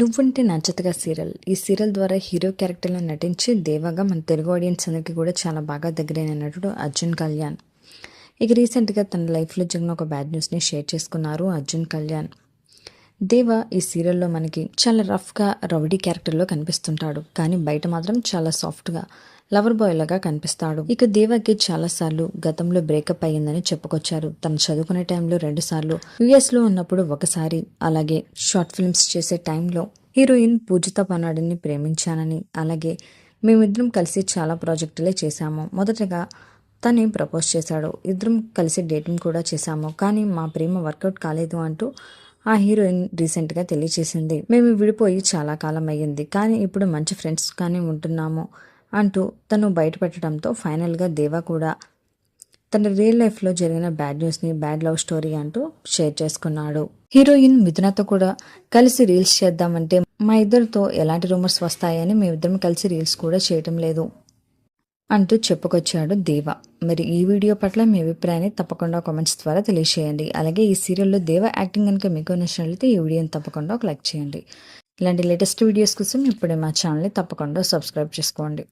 నువ్వుంటే నచ్చతగా సీరియల్. ఈ సీరియల్ ద్వారా హీరో క్యారెక్టర్లో నటించి దేవాగా మన తెలుగు ఆడియన్స్ అందరికీ కూడా చాలా బాగా దగ్గరైన నటుడు అర్జున్ కళ్యాణ్. ఇక రీసెంట్గా తన లైఫ్లో జరిగిన ఒక బ్యాడ్ న్యూస్ని షేర్ చేసుకున్నారు అర్జున్ కళ్యాణ్. దేవ ఈ సీరియల్లో మనకి చాలా రఫ్గా రౌడీ క్యారెక్టర్లో కనిపిస్తుంటాడు. కానీ బయట మాత్రం చాలా సాఫ్ట్గా లవర్ బాయ్ లాగా కనిపిస్తాడు. ఇక దేవాకి చాలా సార్లు గతంలో బ్రేకప్ అయ్యిందని చెప్పుకొచ్చారు. తను చదువుకునే టైంలో రెండు సార్లు యుఎస్లో ఉన్నప్పుడు ఒకసారి అలాగే షార్ట్ ఫిల్మ్స్ చేసే టైంలో హీరోయిన్ పూజిత పనాడిని ప్రేమించానని అలాగే మేమిద్దరం కలిసి చాలా ప్రాజెక్టులే చేశాము. మొదటగా తనే ప్రపోజ్ చేశాడు. ఇద్దరం కలిసి డేటింగ్ కూడా చేశాము. కానీ మా ప్రేమ వర్కౌట్ కాలేదు అంటూ ఆ హీరోయిన్ రీసెంట్గా తెలియచేసింది. మేము విడిపోయి చాలా కాలం అయ్యింది కానీ ఇప్పుడు మంచి ఫ్రెండ్స్ కానీ ఉంటున్నాము అంటూ తను బయటపెట్టడంతో ఫైనల్గా దేవా కూడా తన రియల్ లైఫ్లో జరిగిన బ్యాడ్ న్యూస్ని బ్యాడ్ లవ్ స్టోరీ అంటూ షేర్ చేసుకున్నాడు. హీరోయిన్ మిథునతో కూడా కలిసి రీల్స్ చేద్దామంటే మా ఇద్దరితో ఎలాంటి రూమర్స్ వస్తాయని మేమిద్దరం కలిసి రీల్స్ కూడా చేయటం లేదు. అంటూ చెప్పుకొచ్చాడు దేవ. మరి ఈ వీడియో పట్ల మీ అభిప్రాయాన్ని తప్పకుండా కామెంట్స్ ద్వారా తెలియజేయండి అలాగే ఈ సీరియల్లో దేవ యాక్టింగ్ కనుక మీకు నచ్చినట్లయితే ఈ వీడియోని తప్పకుండా ఒక లైక్ చేయండి. ఇలాంటి లేటెస్ట్ వీడియోస్ కోసం ఇప్పుడే మా ఛానల్ని తప్పకుండా సబ్స్క్రైబ్ చేసుకోండి.